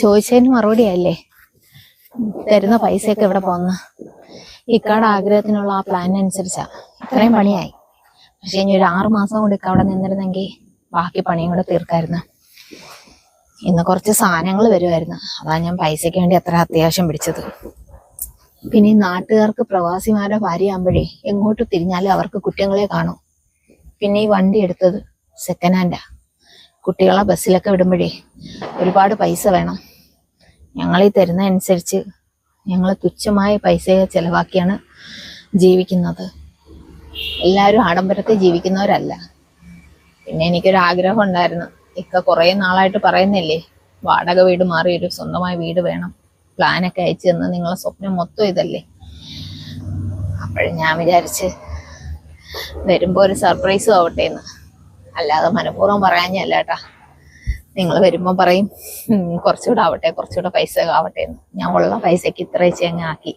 ചോദിച്ചതിന് മറുപടി അല്ലേ തരുന്ന പൈസയൊക്കെ ഇവിടെ പോന്ന ഇക്കാടെ ആഗ്രഹത്തിനുള്ള ആ പ്ലാൻ അനുസരിച്ചാ. ഇത്രയും പണിയായി. പക്ഷെ ഇനി ഒരു ആറു മാസം കൊണ്ട് ഇക്ക അവിടെ നിന്നിരുന്നെങ്കിൽ ബാക്കി പണിയും കൂടെ തീർക്കായിരുന്നു. ഇന്ന് കുറച്ച് സാധനങ്ങൾ വരുമായിരുന്നു അതാ ഞാൻ പൈസയ്ക്ക് വേണ്ടി അത്ര അത്യാവശ്യം പിടിച്ചത്. പിന്നെ ഈ നാട്ടുകാർക്ക് പ്രവാസിമാരുടെ ഭാര്യയാകുമ്പോഴേ എങ്ങോട്ട് തിരിഞ്ഞാലും അവർക്ക് കുറ്റങ്ങളെ കാണും. പിന്നെ ഈ വണ്ടി എടുത്തത് സെക്കൻഡ് ഹാൻഡാ കുട്ടികളെ ബസ്സിലൊക്കെ വിടുമ്പോഴേ ഒരുപാട് പൈസ വേണം. ഞങ്ങൾ ഈ തരുന്ന അനുസരിച്ച് ഞങ്ങൾ തുച്ഛമായ പൈസയെ ചിലവാക്കിയാണ് ജീവിക്കുന്നത്. എല്ലാവരും ആഡംബരത്തിൽ ജീവിക്കുന്നവരല്ല. പിന്നെ എനിക്കൊരു ആഗ്രഹം ഉണ്ടായിരുന്നു. ഇക്ക കുറേ നാളായിട്ട് പറയുന്നില്ലേ വാടക വീട് മാറി ഒരു സ്വന്തമായ വീട് വേണം. പ്ലാനൊക്കെ അയച്ചു തന്ന് നിങ്ങളെ സ്വപ്നം മൊത്തം ഇതല്ലേ? അപ്പോഴും ഞാൻ വിചാരിച്ച് വരുമ്പോ ഒരു സർപ്രൈസും ആവട്ടെ എന്ന്. അല്ലാതെ മനഃപൂർവം പറയാഞ്ഞല്ല കേട്ടാ. നിങ്ങൾ വരുമ്പോൾ പറയും "ഉം, കുറച്ചുകൂടെ ആവട്ടെ കുറച്ചുകൂടെ പൈസ ആവട്ടെ ഞാൻ ഉള്ള പൈസക്ക് ഇത്ര വെച്ച് ആക്കി.